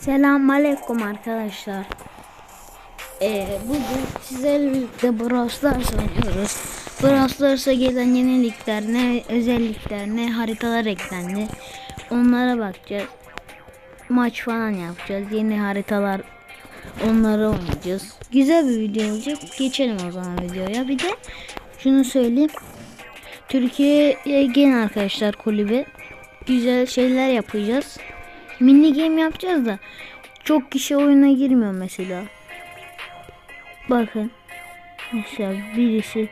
Selam aleyküm arkadaşlar. Ee, bugün sizlerle birlikte Brawl Stars oynuyoruz. Brawl Stars'a gelen yenilikler ne özellikler ne haritalar eklendi. Onlara bakacağız. Maç falan yapacağız. Yeni haritalar onları oynayacağız. Güzel bir video olacak. Geçelim o zaman videoya. Bir de şunu söyleyeyim. Türkiye Gen arkadaşlar kulübü. Güzel şeyler yapacağız. Mini game yapacağız da çok kişi oyuna girmiyor mesela. Bakın. Mesela birisi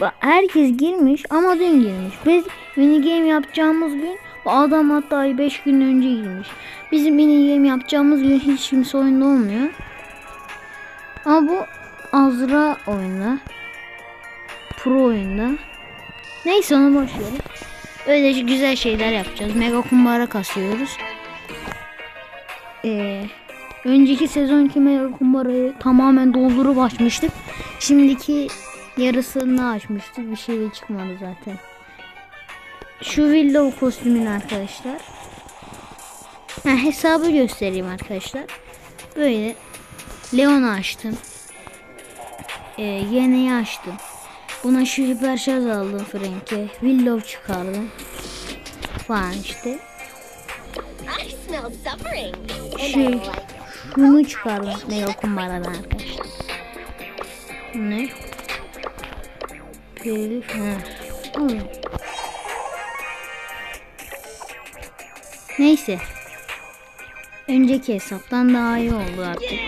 Bak, herkes girmiş ama dün girmiş. Biz mini game yapacağımız gün o adam hatta 5 gün önce girmiş. Bizim mini game yapacağımız gün hiç kimse oyunda olmuyor. Ama bu Azra oyunda. Pro oyunda. Neyse onu boş verin. Öyle güzel şeyler yapacağız. Mega kumbara kasıyoruz. Ee, önceki sezonki mega kumbarayı tamamen doldurup açmıştık. Şimdiki yarısını açmıştık. Bir şey de çıkmadı zaten. Şu Willow kostümün arkadaşlar. Ha, hesabı göstereyim arkadaşlar. Böyle Leon'u açtım. Ee, yeneyi açtım. Buna şu hiper şarj aldım Frank'e. Willow çıkardım. Falan işte. Şey, şunu çıkardım Mega kumbaradan arkadaşlar. Ne? Ha. Oğlum. Neyse. Önceki hesaptan daha iyi oldu artık.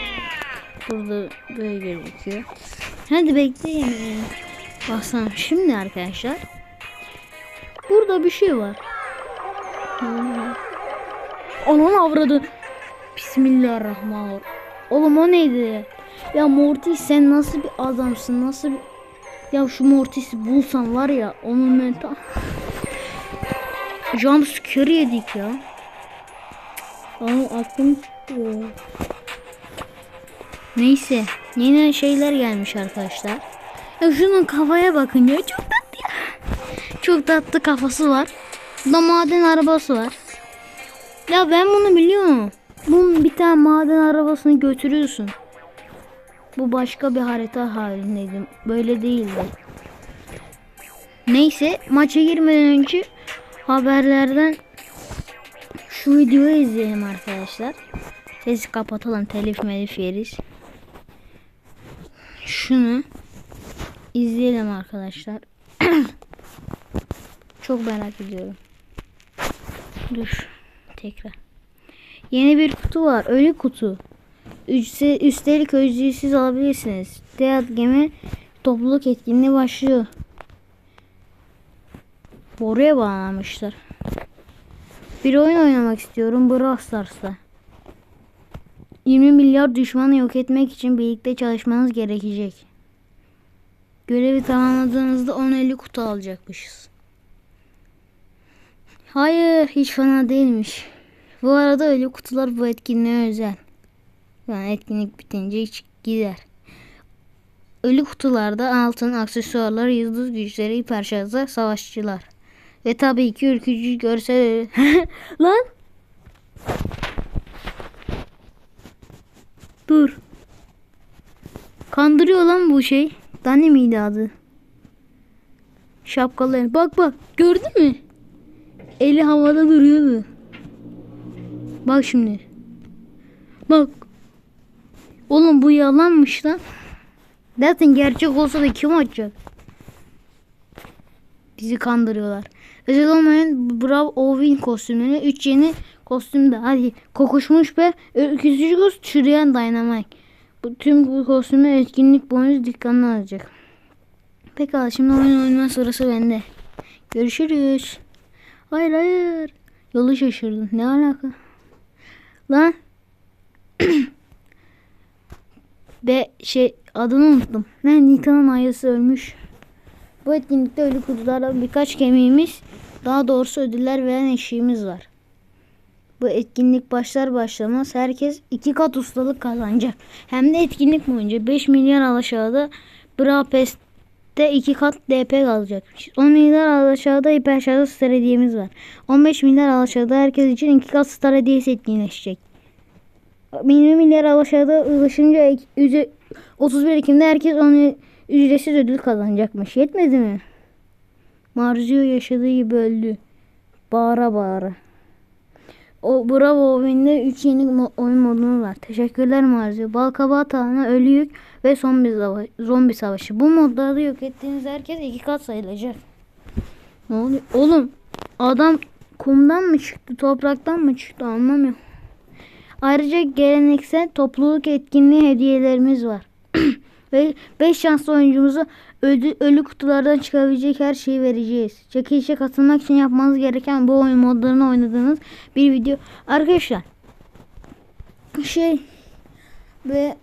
Burada böyle gözüküyor. Hadi bekleyin. Baksana şimdi arkadaşlar. Burada bir şey var. Onun avradı. Bismillahirrahmanirrahim. Oğlum o neydi? Ya Mortis sen nasıl bir adamsın? Nasıl bir... Ya şu Mortis'i bulsan var ya onun ben tam... Jump scare yedik ya. Ama aklım. Neyse. Yeni şeyler gelmiş arkadaşlar. Şunun kafaya bakın ya. Çok tatlı. Çok tatlı kafası var. Burada maden arabası var. Ya ben bunu biliyorum. Bunun bir tane maden arabasını götürüyorsun. Bu başka bir harita halindeydi. Böyle değildi. Neyse maça girmeden önce haberlerden şu videoyu izleyelim arkadaşlar. Sesi kapatalım telif melif yeriz. Şunu izleyelim arkadaşlar. Çok merak ediyorum. Dur tekrar. Yeni bir kutu var. Ölü kutu. Üste, üstelik ücretsiz alabilirsiniz. Teat Gemi topluluk etkinliği başlıyor. Boruya bağlamışlar. Bir oyun oynamak istiyorum Brawl Stars'ta. 20 milyar düşmanı yok etmek için birlikte çalışmanız gerekecek. Görevi tamamladığınızda 10-50 kutu alacakmışız. Hayır hiç fena değilmiş. Bu arada ölü kutular bu etkinliğe özel. Yani etkinlik bitince hiç gider. Ölü kutularda altın, aksesuarlar, yıldız güçleri, hiperşarjlar, savaşçılar. Ve tabii ki ürkücü görsel Lan! Dur. Kandırıyor lan bu şey. Dani miydi adı? Şapkalı. Bak bak. Gördün mü? Eli havada duruyordu. Bak şimdi. Bak. Oğlum bu yalanmış lan. Zaten gerçek olsa da kim açacak? Bizi kandırıyorlar. Özel olmayan Brav Ovin kostümleri 3 yeni kostümde. Hadi kokuşmuş ve ürkütücü göz çürüyen Dynamite. Bu tüm bu kostümler etkinlik boyunca dikkanını alacak. Pekala şimdi oyun oynama sırası bende. Görüşürüz. Hayır hayır. Yolu şaşırdım. Ne alaka? Lan. Be şey adını unuttum. Ne Nita'nın ayısı ölmüş. Bu etkinlikte ölü kutularda birkaç kemiğimiz daha doğrusu ödüller veren eşiğimiz var. Bu etkinlik başlar başlamaz herkes iki kat ustalık kazanacak. Hem de etkinlik boyunca 5 milyar aşağıda Bra Pest de 2 kat DP kalacakmış. 10 milyar aşağıda hiper aşağıda star hediyemiz var. 15 milyar aşağıda herkes için 2 kat star hediyesi etkinleşecek. 20 milyar aşağıda ulaşınca ek- üze- 31 Ekim'de herkes onu ücretsiz ödül kazanacakmış. Yetmedi mi? Marzio yaşadığı gibi öldü. Bağıra bağıra. O Bravo oyunda 3 yeni mo- oyun modumuz var. Teşekkürler Marzio. Balkabağı tane ölü yük ve zombi, sava- zombi savaşı. Bu modlarda yok ettiğiniz herkes iki kat sayılacak. Ne oluyor? Oğlum adam kumdan mı çıktı topraktan mı çıktı anlamıyorum. Ayrıca geleneksel topluluk etkinliği hediyelerimiz var. Ve 5 şanslı oyuncumuza ölü, ölü kutulardan çıkabilecek her şeyi vereceğiz. Çekilişe katılmak için yapmanız gereken bu oyun modlarını oynadığınız bir video. Arkadaşlar şey ve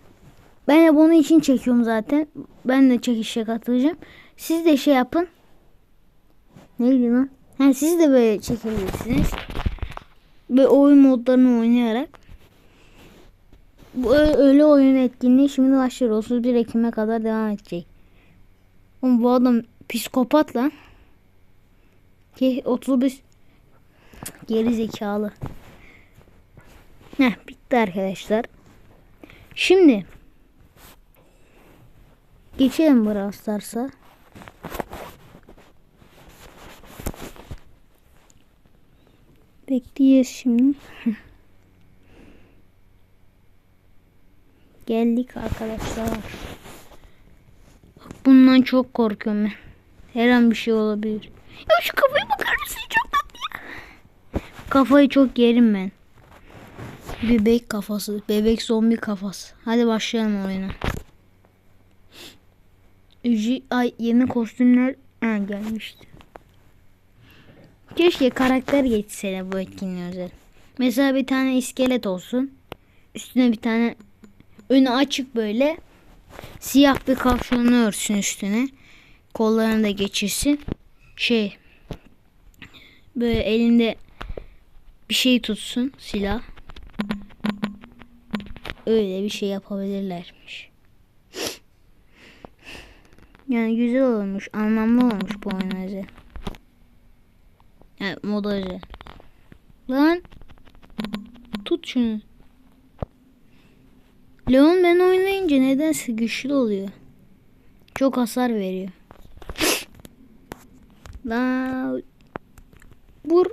ben de bunun için çekiyorum zaten. Ben de çekişe katılacağım. Siz de şey yapın. Neydi lan? Ha, siz de böyle çekebilirsiniz. Ve oyun modlarını oynayarak. Bu ö- öyle oyun etkinliği şimdi başlıyor. 31 Ekim'e kadar devam edecek. Oğlum bu adam psikopat lan. Ki 31 geri zekalı. Heh bitti arkadaşlar. Şimdi geçelim Brawl Stars'a. Bekleyeceğiz şimdi. Geldik arkadaşlar. Bundan çok korkuyorum. Her an bir şey olabilir. Ya şu kafaya bakar mısın? Çok tatlı ya. Kafayı çok yerim ben. Bebek kafası. Bebek zombi kafası. Hadi başlayalım oyuna. Ay yeni kostümler ha, gelmişti. Keşke karakter geçsene bu etkinliğe özel. Mesela bir tane iskelet olsun. Üstüne bir tane önü açık böyle. Siyah bir kapşonlu örsün üstüne. Kollarını da geçirsin. Şey böyle elinde bir şey tutsun silah. Öyle bir şey yapabilirlermiş. Yani güzel olmuş, anlamlı olmuş bu oyun. Yani moda özel. Lan tut şunu. Leon ben oynayınca nedense güçlü oluyor. Çok hasar veriyor. Lan vur.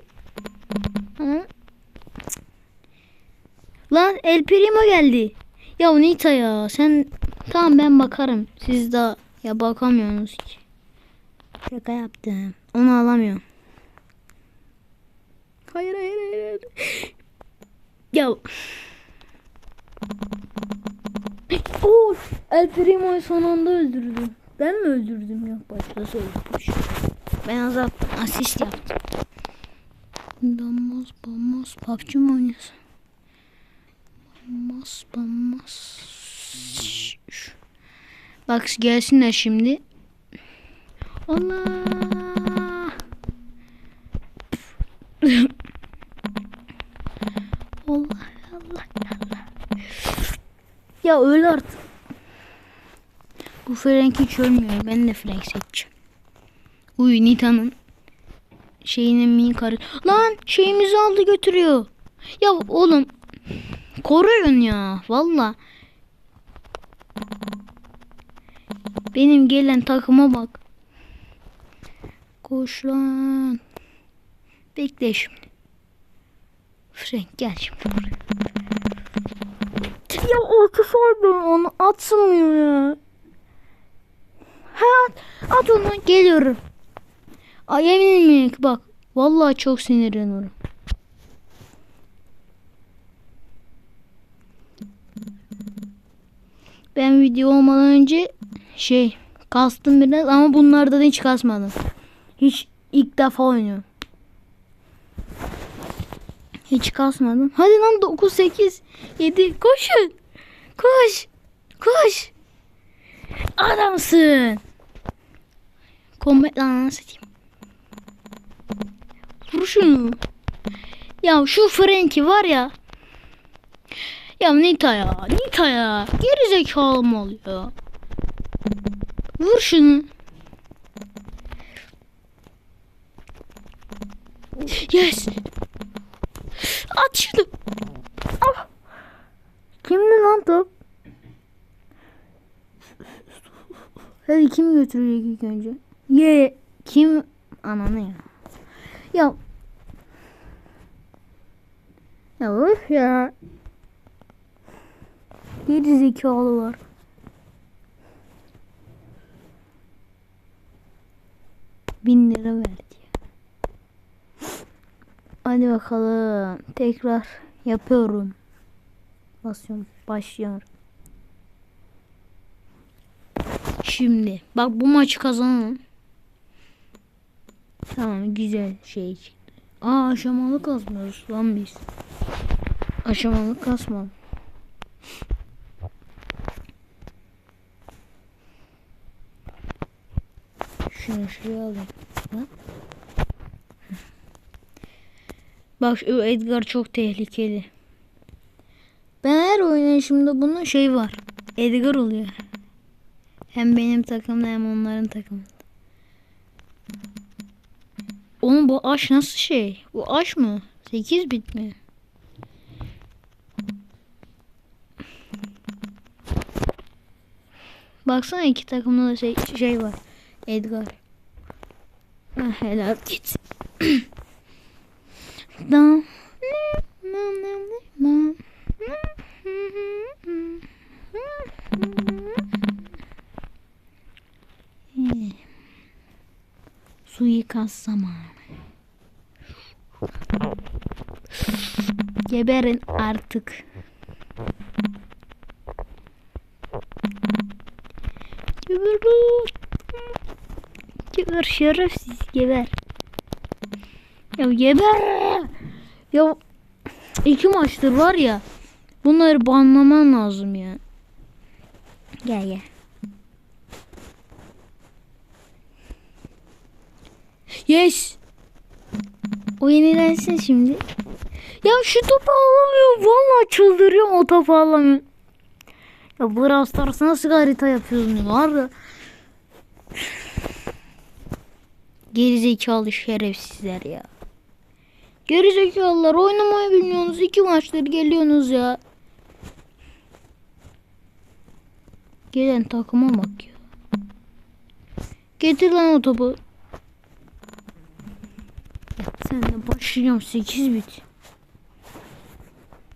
Lan El Primo geldi. Ya Nita ya sen tamam ben bakarım. Siz daha ya bakamıyorsunuz hiç. Şaka yaptım. Onu alamıyorum. Hayır hayır hayır. Ya. Oo, El Primo'yu son anda öldürdüm. Ben mi öldürdüm? Yok başkası öldürmüş. Ben azap asist yaptım. Bambas bambas PUBG mi oynuyorsun? Bambas bambas. Bak gelsinler şimdi. Allah. Allah Allah Allah. Ya öl artık. Bu Frank hiç ölmüyor. Ben de Frank seçeceğim. Uy Nita'nın şeyinin mini karı. Lan şeyimizi aldı götürüyor. Ya oğlum koruyun ya. Valla. Benim gelen takıma bak. Koş lan. Bekle şimdi. Frank gel şimdi buraya. Ya orta sardı onu atmıyor ya. Ha at, onu geliyorum. Ay eminim bak. Vallahi çok sinirleniyorum. Ben video olmadan önce şey kastım biraz ama bunlarda da hiç kasmadım. Hiç ilk defa oynuyorum. Hiç kasmadım. Hadi lan 9 8 7 koşun. Koş. Koş. Adamsın. Kombat lan satayım. Vur şunu. Ya şu Frenki var ya. Ya Nita ya. Nita ya. Geri zekalı mı oluyor? Vur şunu. Yes. At şunu. Ah. Kimdi lan top? Hadi kim götürecek ilk önce? Ye. Kim? Ananı ya. Ya. Ya öf ya. Geri zekalı var. Bin lira verdi. Hadi bakalım. Tekrar yapıyorum. Basıyorum. Başlıyorum. Şimdi. Bak bu maçı kazanalım. Tamam güzel şey çıktı. Aa aşamalı kasmıyoruz lan biz. Aşamalı kasma. Şunu şuraya alayım. Ha? Bak Edgar çok tehlikeli. Ben her oynayışımda bunun şey var. Edgar oluyor. Hem benim takımda hem onların takımında. Oğlum bu aş nasıl şey? Bu aş mı? 8 bit mi? Baksana iki takımda da şey, şey var. Edgar. Ha, helal git. Dam. Suikast zamanı. Geberin artık. Geber. Geber şerefsiz geber. Ya geber. Ya iki maçtır var ya. Bunları banlaman lazım ya. Gel gel. Yes. O yenilensin şimdi. Ya şu topu alamıyorum. Vallahi çıldırıyorum o topu alamıyorum. Ya Brawl Stars nasıl harita yapıyorsun var ya. Gerizekalı şerefsizler ya. Gerizekalılar oynamayı bilmiyorsunuz. iki maçtır geliyorsunuz ya. Gelen takıma bak ya. Getir lan o topu. Sen de başlayacağım 8 bit.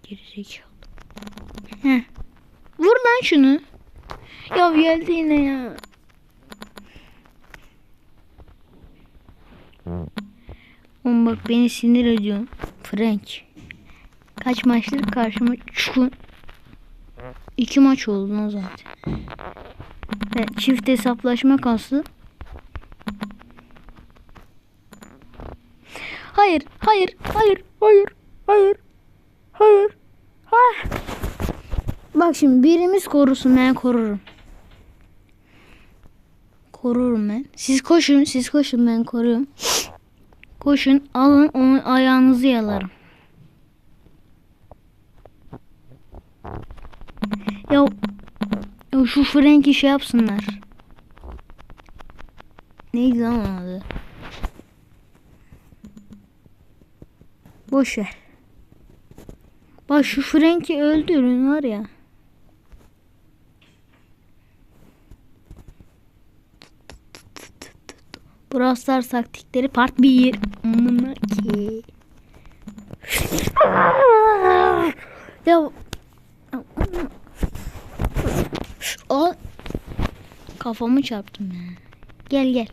Gerizekalı. Heh. Vur lan şunu. Ya geldi yine ya. Oğlum bak beni sinir ediyor. Frank. Kaç maçtır karşıma çıkın. İki maç oldu zaten. Ve çift hesaplaşma kastı. Hayır, hayır, hayır, hayır, hayır, hayır, hayır. Bak şimdi birimiz korusun ben korurum. Korurum ben. Siz koşun, siz koşun ben koruyorum. Koşun alın onun ayağınızı yalarım. Ya, ya şu Frank'i şey yapsınlar. Neydi lan onun adı? Boş. Bak şu Frank'i öldürün var ya. Brawl Stars taktikleri part 1. Amına ki. ya o kafamı çarptım ya. Gel gel.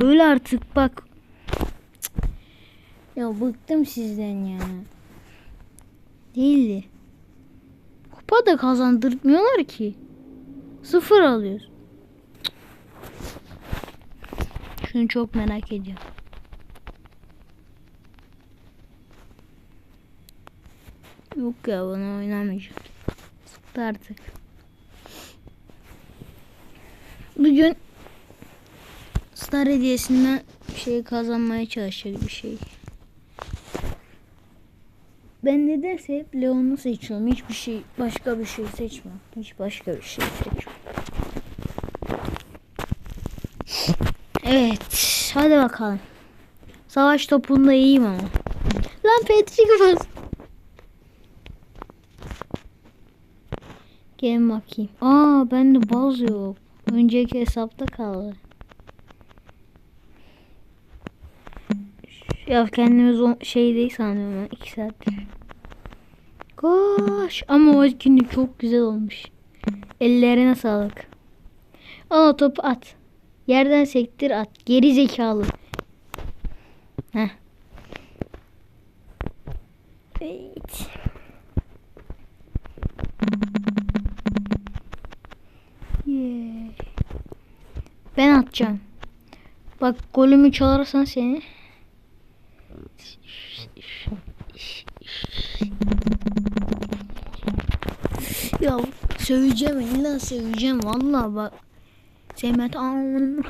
Öyle artık bak. Ya bıktım sizden ya. Değildi. Kupa da kazandırmıyorlar ki. Sıfır alıyoruz. Şunu çok merak ediyorum. Yok ya bunu oynamayacağım. Sıktı artık. Bugün Star hediyesinden bir şey kazanmaya çalışacak bir şey. Ben nedense hep Leon'u seçiyorum. Hiçbir şey, başka bir şey seçmem. Hiç başka bir şey seçmem. hadi bakalım. Savaş topunda iyiyim ama. Lan Patrick bas. Gelin bakayım. Aa bende baz yok. Önceki hesapta kaldı. Ya kendimiz o şey değil sanıyorum ben. 2 saattir. Koş. Ama o etkinlik çok güzel olmuş. Ellerine sağlık. Al topu at. Yerden sektir at. Geri zekalı. Heh. Evet. Ben atacağım. Bak golümü çalarsan seni. Ya söveceğim illa söveceğim vallahi bak. Am-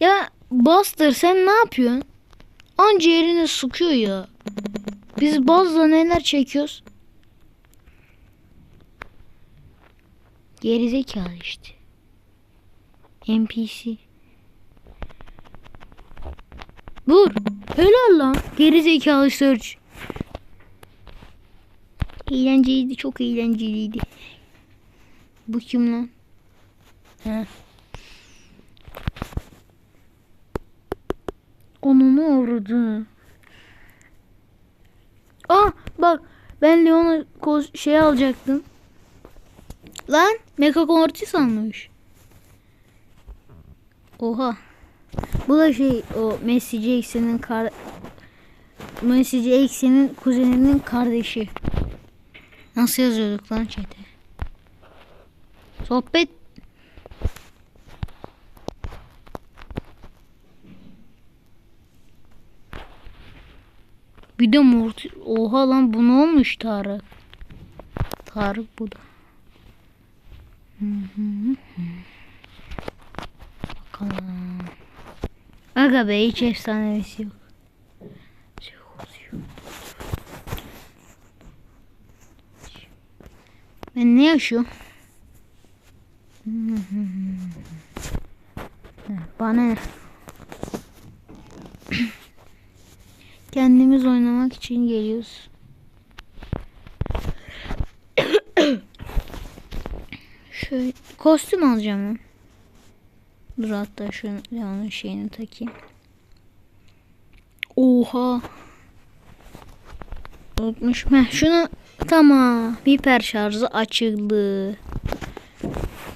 Ya Buster sen ne yapıyorsun? Anca yerine sıkıyor ya. Biz bazıda neler çekiyoruz? Gerizekalı işte. NPC. Vur. Helal lan. Gerizekalı search. Eğlenceliydi. Çok eğlenceliydi. Bu kim lan? Ha. Onu ne uğradı? Aa bak ben Leon'a şey alacaktım. Lan Mecha Mortis almış. Oha. Bu da şey o Messi Jackson'ın kar Messi Jackson'ın kuzeninin kardeşi. Nasıl yazıyorduk lan chat'e? Sohbet Bir de Morty. Oha lan bu ne olmuş Tarık? Tarık bu da. Bakalım. Aga be hiç efsanevisi yok. Ben ne yaşıyorum? Bana ne? Kendimiz oynamak için geliyoruz. Şöyle kostüm alacağım. Dur hatta şu Leon'un şeyini takayım. Oha. Unutmuşum. Heh, şunu tamam. Hiper şarjı açıldı.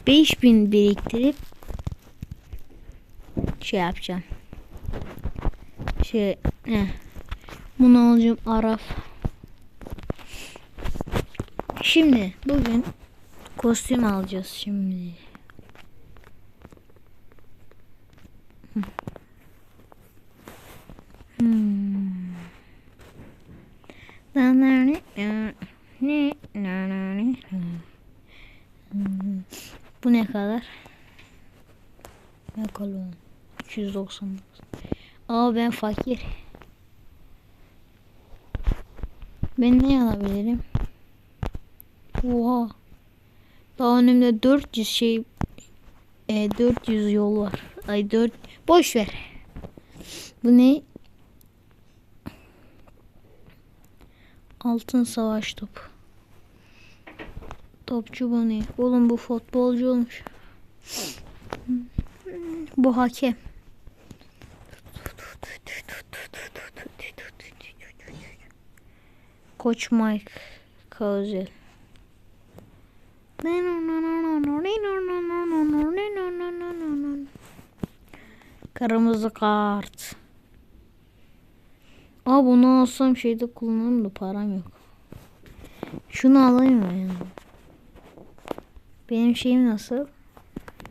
5000 biriktirip şey yapacağım. Şey heh. Bunu alacağım Araf. Şimdi bugün kostüm alacağız şimdi. Hmm. Hmm. Bu ne kadar? Ne kadar? 299. Aa ben fakir. Ben ne alabilirim? Oha. Daha önümde 400 şey e, 400 yol var. Ay 4 boş ver. Bu ne? Altın savaş topu. Topçu bu ne? Oğlum bu futbolcu olmuş. Bu hakem. Koç Mike Kazel. Kırmızı kart. Aa bunu alsam şeyde kullanırım da param yok. Şunu alayım mı ya? Benim şeyim nasıl?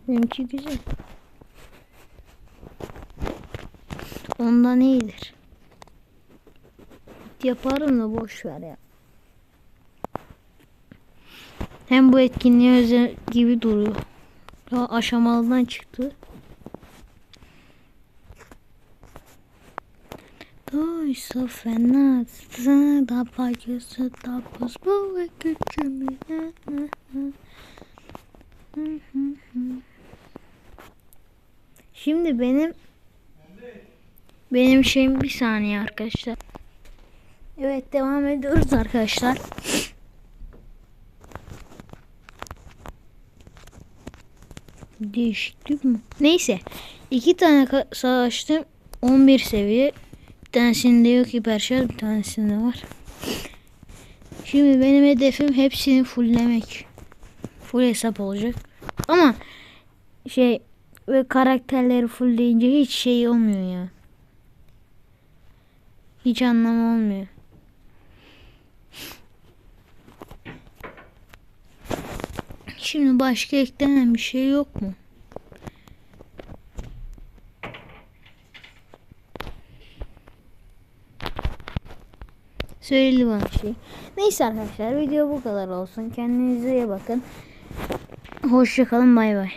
Benimki güzel. Ondan iyidir. Yaparım da boş ver ya. Hem bu etkinliğe özel gibi duruyor. Ya aşamalıdan çıktı. Duysa fena da payısı da buz bu ve gücümüne. Şimdi benim Benim şeyim bir saniye arkadaşlar. Evet devam ediyoruz arkadaşlar. Değişiklik mi? Neyse. iki tane savaştım. 11 seviye. Bir tanesinde yok hiperşarj bir tanesinde var. Şimdi benim hedefim hepsini fulllemek. Full hesap olacak. Ama şey ve karakterleri full deyince hiç şey olmuyor ya. Hiç anlamı olmuyor. Şimdi başka eklenen bir şey yok mu? Söyledi bana şey. Neyse arkadaşlar video bu kadar olsun. Kendinize iyi bakın. Hoşçakalın bay bay.